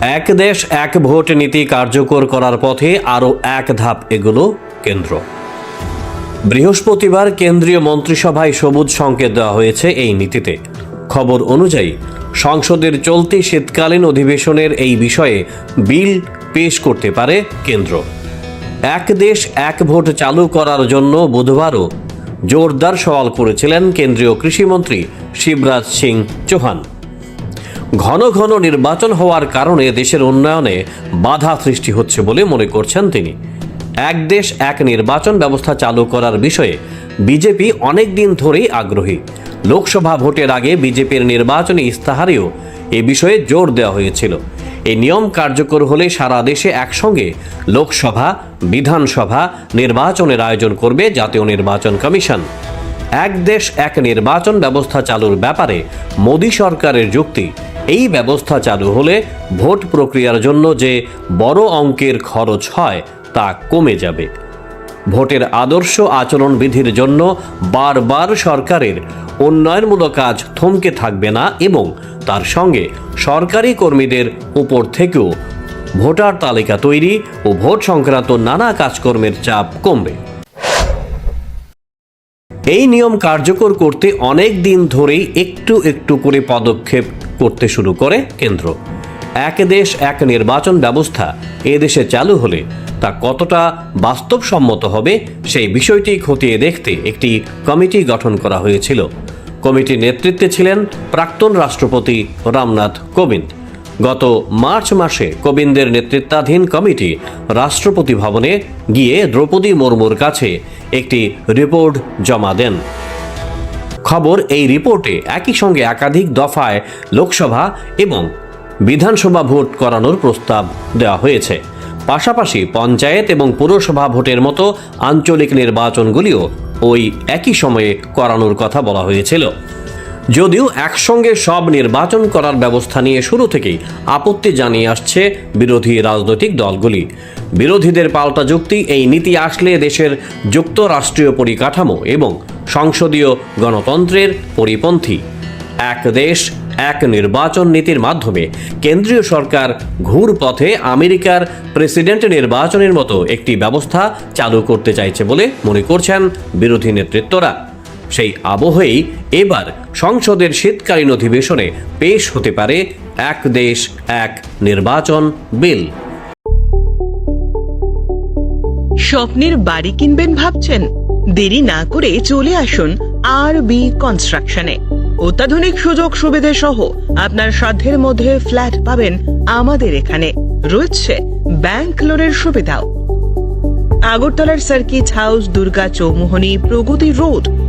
এক দেশ, এক ভোট নীতি কার্যকর করার পথে আরও এক ধাপ এগুলো কেন্দ্র। বৃহস্পতিবার কেন্দ্রীয় মন্ত্রিসভায় সবুজ সংকেত দেওয়া হয়েছে এই নীতিতে। খবর অনুযায়ী, সংসদের চলতি শীতকালীন অধিবেশনের এই বিষয়ে বিল পেশ করতে পারে কেন্দ্র। এক দেশ, এক ভোট চালু করার জন্য বুধবারও জোরদার সওয়াল করেছিলেন কেন্দ্রীয় কৃষিমন্ত্রী শিবরাজ সিং চৌহান। ঘন ঘন নির্বাচন হওয়ার কারণে দেশের উন্নয়নে বাধা সৃষ্টি হচ্ছে বলে মনে করছেন তিনি। এক দেশ, এক নির্বাচন ব্যবস্থা চালু করার বিষয়ে বিজেপি অনেক দিন ধরেই আগ্রহী। লোকসভা ভোটের আগে বিজেপির নির্বাচনী ইস্তাহারেও এ বিষয়ে জোর দেওয়া হয়েছিল। এই নিয়ম কার্যকর হলে সারা দেশে একসঙ্গে লোকসভা, বিধানসভা নির্বাচনের আয়োজন করবে জাতীয় নির্বাচন কমিশন। এক দেশ, এক নির্বাচন ব্যবস্থা চালুর ব্যাপারে মোদী সরকারের যুক্তি এই ব্যবস্থা চালু হলে ভোট প্রক্রিয়ার জন্য যে বড় অঙ্কের খরচ হয় তা কমে যাবে। ভোটের আদর্শ আচরণবিধির জন্য বারবার সরকারের উন্নয়নমূলক কাজ থমকে থাকবে না এবং তার সঙ্গে সরকারি কর্মীদের উপর থেকেও ভোটার তালিকা তৈরি ও ভোট সংক্রান্ত নানা কাজকর্মের চাপ কমবে। এই নিয়ম কার্যকর করতে অনেক দিন ধরেই একটু একটু করে পদক্ষেপ করতে শুরু করে কেন্দ্র। এক দেশ, এক নির্বাচন ব্যবস্থা এ দেশে চালু হলে তা কতটা বাস্তবসম্মত হবে সেই বিষয়টি খতিয়ে দেখতে একটি কমিটি গঠন করা হয়েছিল। কমিটির নেতৃত্বে ছিলেন প্রাক্তন রাষ্ট্রপতি রামনাথ কোবিন্দ। গত মার্চ মাসে কোবিন্দের নেতৃত্বাধীন কমিটি রাষ্ট্রপতি ভবনে গিয়ে দ্রৌপদী মুর্মুর কাছে একটি রিপোর্ট জমা দেন। খবর এই রিপোর্টে একই সঙ্গে একাধিক দফায় লোকসভা এবং বিধানসভা ভোট করানোর প্রস্তাব দেওয়া হয়েছে। পাশাপাশি পঞ্চায়েত এবং পুরসভা ভোটের মতো আঞ্চলিক নির্বাচনগুলিও ওই একই সময়ে করানোর কথা বলা হয়েছিল। যদিও একসঙ্গে সব নির্বাচন করার ব্যবস্থা নিয়ে শুরু থেকেই আপত্তি জানিয়ে আসছে বিরোধী রাজনৈতিক দলগুলি। বিরোধীদের পাল্টা যুক্তি, এই নীতি আসলে দেশের যুক্তরাষ্ট্রীয় পরিকাঠামো এবং সংসদীয় গণতন্ত্রের পরিপন্থী। এক দেশ, এক নির্বাচন নীতির মাধ্যমে কেন্দ্রীয় সরকার ঘুর পথে আমেরিকার প্রেসিডেন্ট নির্বাচনের মতো একটি ব্যবস্থা চালু করতে চাইছে বলে মনে করছেন বিরোধী নেতৃত্বরা। সেই আবহেই এবার সংসদের শীতকালীন অধিবেশনে পেশ হতে পারে এক দেশ, এক নির্বাচন বিল। স্বপ্নের বাড়ি কিনবেন ভাবছেন? দেরি না করে চলে আসুন আর বি কনস্ট্রাকশনে অত্যাধুনিক সুযোগ সুবিধে সহ আপনার সাধ্যের মধ্যে ফ্ল্যাট পাবেন আমাদের এখানে। রয়েছে ব্যাংক লোনের সুবিধাও। আগরতলার circuit house, Durga Chowmuhani Pragati road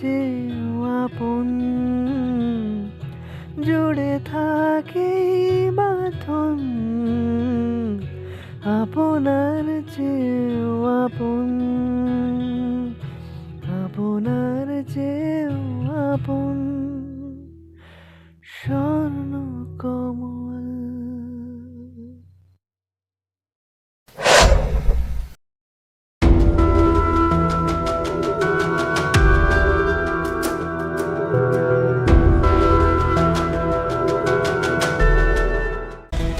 চেয়েও আপন। জুড়ে থাকে বাথন আপনার চেয়েও আপন।